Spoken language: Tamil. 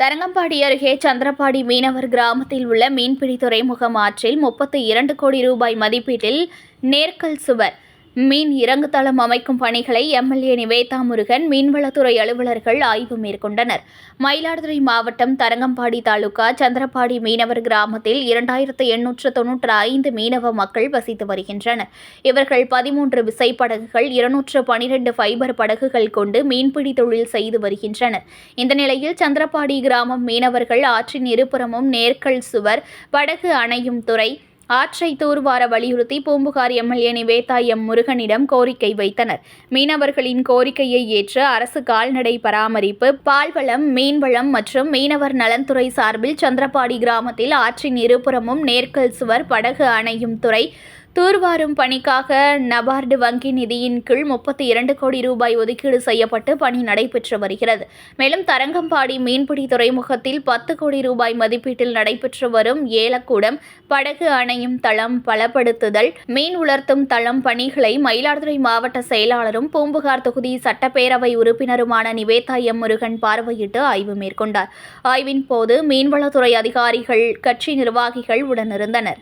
தரங்கம்பாடி அருகே சந்திரபாடி மீனவர் கிராமத்தில் உள்ள மீன்பிடி துறைமுகம் ஆற்றில் முப்பத்தி இரண்டு கோடி ரூபாய் மதிப்பீட்டில் நேர்கல் சுவர். மீன் இறங்குதளம் அமைக்கும் பணிகளை எம்எல்ஏ நிவேதா முருகன் மீன்வளத்துறை அலுவலர்கள் ஆய்வு மேற்கொண்டனர். மயிலாடுதுறை மாவட்டம் தரங்கம்பாடி தாலுகா சந்திரபாடி மீனவர் கிராமத்தில் இரண்டாயிரத்து எண்ணூற்று தொன்னூற்று ஐந்து மீனவ மக்கள் வசித்து வருகின்றனர். இவர்கள் பதிமூன்று விசைப்படகுகள் இருநூற்று பனிரெண்டு ஃபைபர் படகுகள் கொண்டு மீன்பிடி தொழில் செய்து வருகின்றனர். இந்த நிலையில் சந்திரபாடி கிராமம் மீனவர்கள் ஆற்றின் இருபுறமும் நேர்கல் சுவர் படகு அணையும் துறை ஆற்றை தூர்வார வலியுறுத்தி பூம்புகார் எம்எல்ஏ நிவேதா எம் முருகனிடம் கோரிக்கை வைத்தனர். மீனவர்களின் கோரிக்கையை ஏற்று அரசு கால்நடை பராமரிப்பு பால்வளம் மீன்வளம் மற்றும் மீனவர் நலன்துறை சார்பில் சந்திரபாடி கிராமத்தில் ஆற்றின் இருபுறமும் நேர்கல் சுவர் படகு அணையும் துறை தூர்வாரும் பணிக்காக நபார்டு வங்கி நிதியின் கீழ் முப்பத்தி இரண்டு கோடி ரூபாய் ஒதுக்கீடு செய்யப்பட்டு பணி நடைபெற்று வருகிறது. மேலும் தரங்கம்பாடி மீன்பிடி துறைமுகத்தில் பத்து கோடி ரூபாய் மதிப்பீட்டில் நடைபெற்று வரும் ஏலக்கூடம் படகு அணையும் தளம் பலப்படுத்துதல் மீன் உலர்த்தும் தளம் பணிகளை மயிலாடுதுறை மாவட்ட செயலாளரும் பூம்புகார் தொகுதி சட்டப்பேரவை உறுப்பினருமான நிவேதா எம் முருகன் பார்வையிட்டு ஆய்வு மேற்கொண்டார். ஆய்வின் போது மீன்வளத்துறை அதிகாரிகள் கட்சி நிர்வாகிகள் உடனிருந்தனர்.